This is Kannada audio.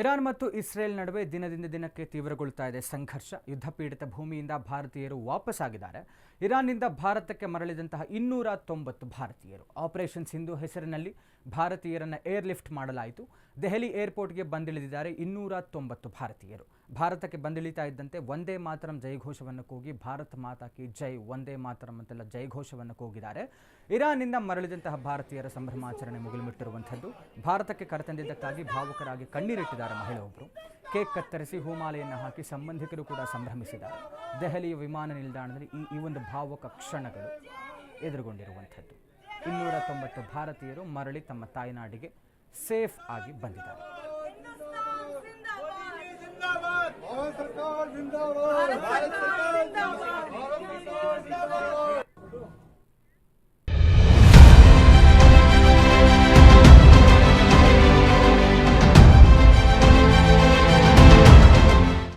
ಇರಾನ್ ಮತ್ತು ಇಸ್ರೇಲ್ ನಡುವೆ ದಿನದಿಂದ ದಿನಕ್ಕೆ ತೀವ್ರಗೊಳ್ತಾ ಇದೆ ಸಂಘರ್ಷ. ಯುದ್ಧ ಪೀಡಿತ ಭೂಮಿಯಿಂದ ಭಾರತೀಯರು ವಾಪಸ್ಸಾಗಿದ್ದಾರೆ. ಇರಾನ್ನಿಂದ ಭಾರತಕ್ಕೆ ಮರಳಿದಂತಹ ಇನ್ನೂರ ತೊಂಬತ್ತು ಭಾರತೀಯರು. ಆಪರೇಷನ್ ಸಿಂಧು ಹೆಸರಿನಲ್ಲಿ ಭಾರತೀಯರನ್ನು ಏರ್ ಲಿಫ್ಟ್ ಮಾಡಲಾಯಿತು. ದೆಹಲಿ ಏರ್ಪೋರ್ಟ್ಗೆ ಬಂದಿಳಿದಿದ್ದಾರೆ ಇನ್ನೂರ ತೊಂಬತ್ತು ಭಾರತೀಯರು. ಭಾರತಕ್ಕೆ ಬಂದಿಳಿತಾ ಇದ್ದಂತೆ ಒಂದೇ ಮಾತರಂ ಜೈಘೋಷವನ್ನು ಕೂಗಿ ಭಾರತ ಮಾತಾ ಕಿ ಜೈ ಒಂದೇ ಮಾತರಂ ಅಂತೆಲ್ಲ ಜೈಘೋಷವನ್ನು ಕೂಗಿದ್ದಾರೆ. ಇರಾನ್ನಿಂದ ಮರಳಿದಂತಹ ಭಾರತೀಯರ ಸಂಭ್ರಮಾಚರಣೆ ಮುಗಿಲುಮಿಟ್ಟಿರುವಂಥದ್ದು ಭಾರತಕ್ಕೆ ಕರೆತಂದಿದ್ದಕ್ಕಾಗಿ ಭಾವುಕರಾಗಿ ಕಣ್ಣೀರಿಟ್ಟಿದ್ದಾರೆ. ಇದ್ದಾರೆ ಮಹಿಳೆಯೊಬ್ಬರು ಕೇಕ್ ಕತ್ತರಿಸಿ ಹೂಮಾಲೆಯನ್ನು ಹಾಕಿ ಸಂಬಂಧಿಕರು ಕೂಡ ಸಂಭ್ರಮಿಸಿದ್ದಾರೆ. ದೆಹಲಿಯ ವಿಮಾನ ನಿಲ್ದಾಣದಲ್ಲಿ ಈ ಈ ಒಂದು ಭಾವಕ ಕ್ಷಣಗಳು ಎದುರುಗೊಂಡಿರುವಂಥದ್ದು. ಇನ್ನೂರ ತೊಂಬತ್ತು ಭಾರತೀಯರು ಮರಳಿ ತಮ್ಮ ತಾಯ್ನಾಡಿಗೆ ಸೇಫ್ ಆಗಿ ಬಂದಿದ್ದಾರೆ. ಸರ್ಕಾರ